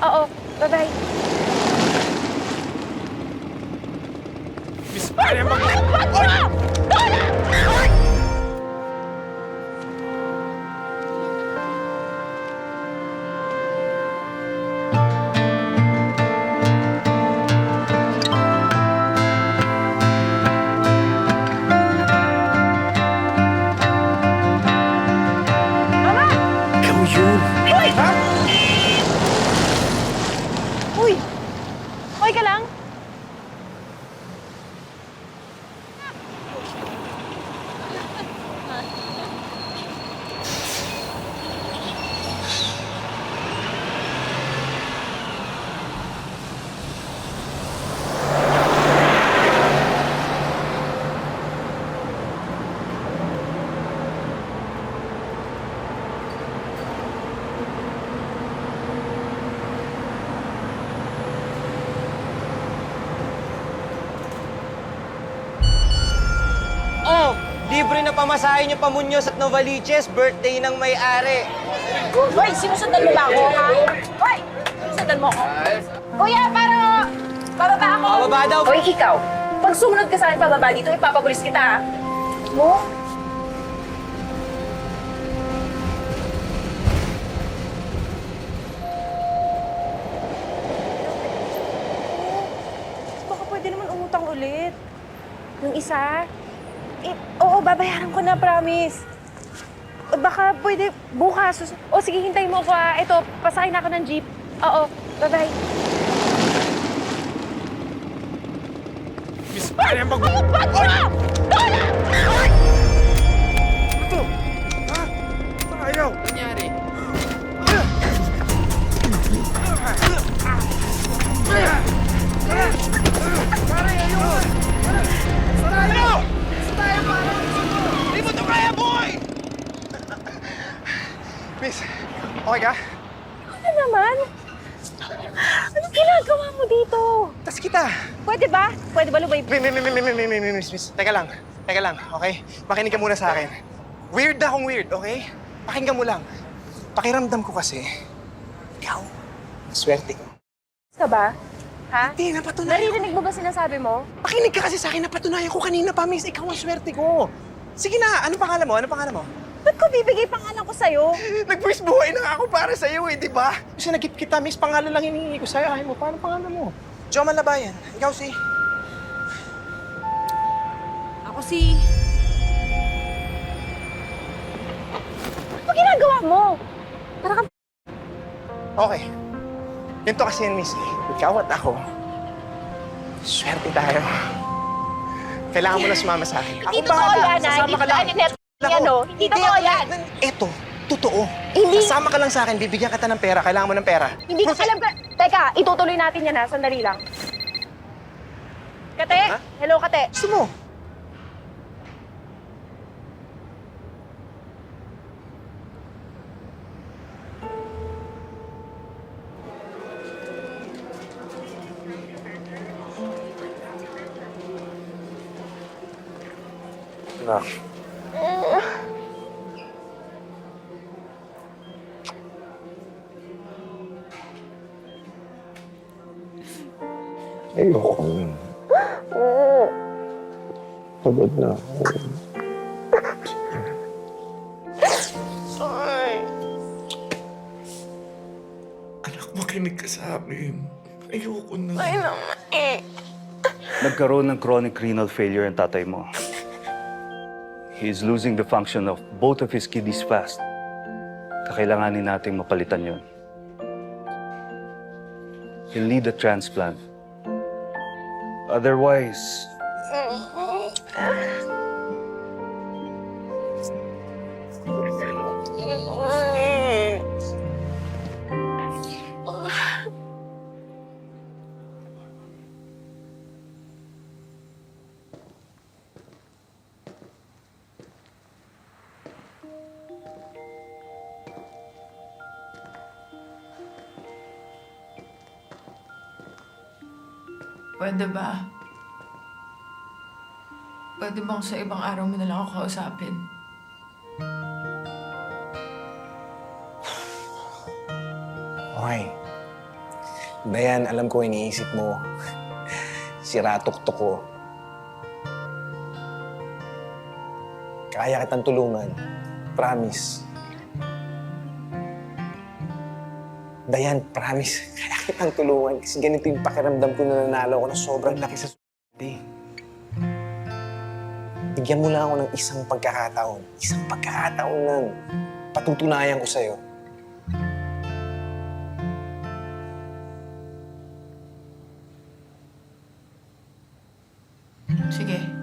Oo, bye-bye. Miss Mariam, mag- Huwag mo! Libre na pamasahin yung Pamunyos at Novaliches, birthday ng may-ari. Hoy, sinusundan mo ba ako, ha? Hoy! Sinusundan mo ako? Kuya, para... Bababa ako! Bababa daw. Hoy, ikaw. Pag sumunod ka sa akin pababa dito, ipapapulis kita, ha? Mo? Baka pwede naman umutang ulit. Yung isa, eh, oo, babayaran ko na, promise. O baka pwede bukas. O sige, hintayin mo ako ah. Ito, pasakay na ako ng jeep. Oo, bye-bye. Miss Maria, mag... Ba't mo? Dora! naman? Anong ginagawa mo dito? Tas kita. Pwede ba? Pwede ba lumay... Miss, miss, miss, miss. Teka lang. Teka lang, okay? Makinig ka muna sa akin. Weird na akong weird, okay? Pakinggan mo lang. Pakiramdam ko kasi, ikaw, swerte ko. Ka ba? Ha? Hindi, napatunayan Naririnig ko. mo ba sinasabi mo? Pakinig ka kasi sa akin, napatunayan ko kanina pa, miss. Ikaw ang swerte ko. Sige na, ano pangalan mo? Ano pangalan mo? Ba't ko bibigay pangalan ko sa'yo? Nag-first buhay na ako para sa'yo eh, di ba? Kasi nag kita, miss, pangalan lang hinihingi ko sa'yo. Ayaw mo, paano pangalan mo? Joman Labayan. Ikaw si... Ako si... Ano ginagawa mo? Tara ka... Okay. Ganito kasi yan, Miss. Ikaw at ako. Swerte tayo. Kailangan mo na sumama sa akin. Hindi totoo yan, ah. Hindi totoo yan, Net. Yan, oh. Hindi totoo yan. Eto, totoo. Hindi- Sasama ka lang sa akin, bibigyan kita ng pera. Kailangan mo ng pera. Hindi ko alam ka... Teka, itutuloy natin yan ha. Sandali lang. Kate? Ha? Hello, Kate. Gusto mo? Nak. Ayoko na. Pagod na ako. Anak, makinig ka sa amin. Ayoko na. Nagkaroon ng chronic renal failure ang tatay mo. He is losing the function of both of his kidneys fast. Kakailanganin nating mapalitan yon. He'll need a transplant. Otherwise. Pwede ba? Pwede bang sa ibang araw mo na lang ako kausapin? Okay. Dayan, alam ko iniisip mo. Sira tuktok ko. Kaya kitang tulungan. Promise. Dayan, promise. Kaya kitang tulungan kasi ganito yung pakiramdam ko na nanalo ako na sobrang laki sa swerte. Bigyan mo lang ako ng isang pagkakataon. Isang pagkakataon lang. Patutunayan ko sa'yo. Sige.